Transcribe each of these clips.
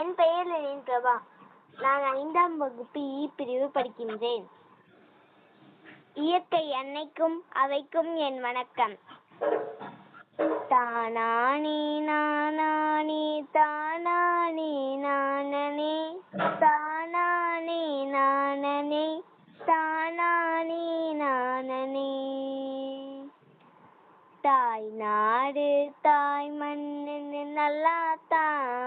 என் பெயர் லெனின் பிரபா. நான் ஐந்தாம் வகுப்பு இ பிரிவு படிக்கின்றேன். இயற்கை அன்னைக்கும் அவைக்கும் என் வணக்கம். தானானே நானானே தானானே நானனே தானானே நானனே தானானே நானனே. தாய் நாடு தாய் மண்ணு நல்லா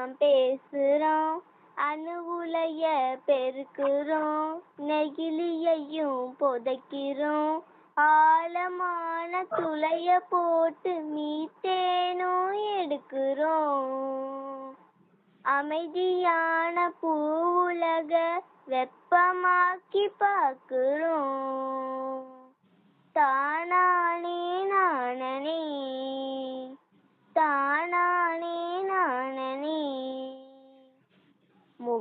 நாம் பேசுறோம். அணுவுலைய பெருக்குறோம். நெகிழியையும் புதைக்கிறோம். ஆழமான துளைய போட்டு மீத்தேனும் எடுக்கிறோம். அமைதியான பூவுலக வெப்பமாக்கி பார்க்கிறோம். தான்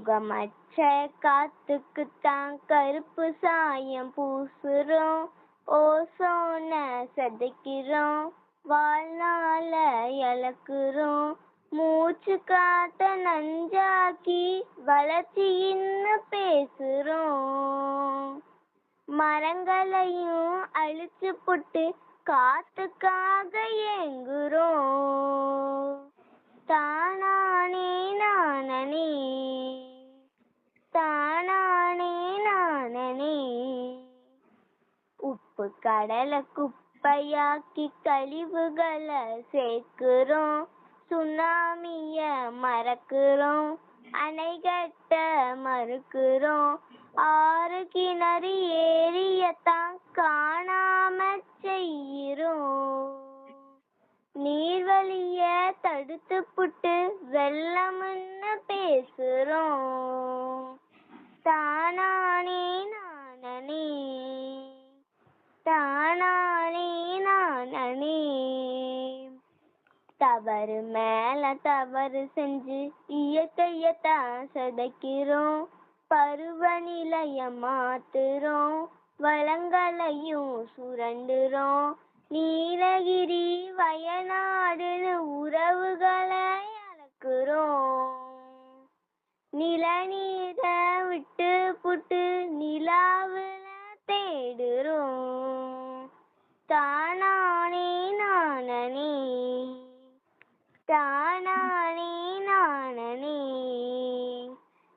முகமற்ற காத்துக்குத்தான் கருப்பு சாயம் பூசுறோம். ஓசோன சதைக்கிறோம். வாழ்நாள இழக்கிறோம். மூச்சு காத்த நஞ்சாக்கி வளர்ச்சியின்னு பேசுறோம். மரங்களையும் அழிச்சு புட்டு காத்துக்காக ஏங்குறோம். தானானே நானனே. உப்பு கடலை குப்பையாக்கி கழிவுகளை சேர்க்கிறோம். சுனாமிய மறக்கிறோம். அணை கட்ட மறுக்கிறோம். ஆறு கிணறு ஏரியத்தான் காணாம செய்கிறோம். நீர்வழிய தடுத்து புட்டு வெள்ளம்னு பேசுறோம் தானானே நானனே தானானே நானே. தவறு மேல தவறு செஞ்சு இயற்கையத்தான் சதைக்கிறோம். பருவநிலைய மாத்துறோம். வளங்களையும் சுரண்டுறோம். நீலகிரி வயநாடுன்னு உறவுகளை அளக்குறோம். நிலநீரை விட்டு புட்டு நிலாவு தேடுறோம் தானானே நானனே தானானே நானனே.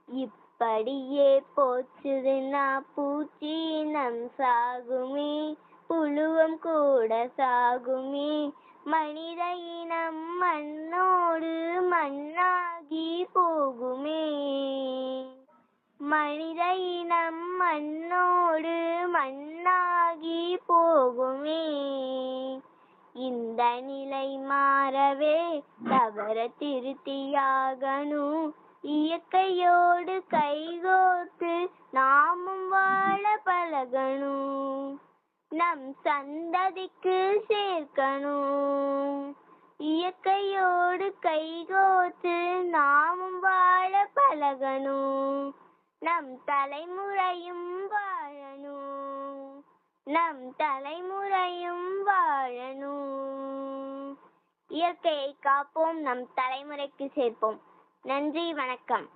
இப்படியே போச்சுதுன்னா பூச்சி நம் சாகுமே. புழுவம் கூட சாகுமே. மனித இனம் மண்ணோடு மண்ணாகி போகுமே. மனித இனம் மண்ணோடு மண்ணாகி போகுமே. இந்த நிலை மாறவே தவற திருத்தியாகணும் இயற்கையோடு கைகோர்த்து நாமும் வாழ பழகணும் நம் சந்ததிக்கு சேர்க்கணும் இயற்கையோடு கைகோர்த்து நாமும் வாழ பழகணும் நம் தலைமுறையும் வாழணும் நம் தலைமுறையும் வாழணும் இயற்கையை காப்போம் நம் தலைமுறைக்கு சேர்ப்போம். நன்றி வணக்கம்.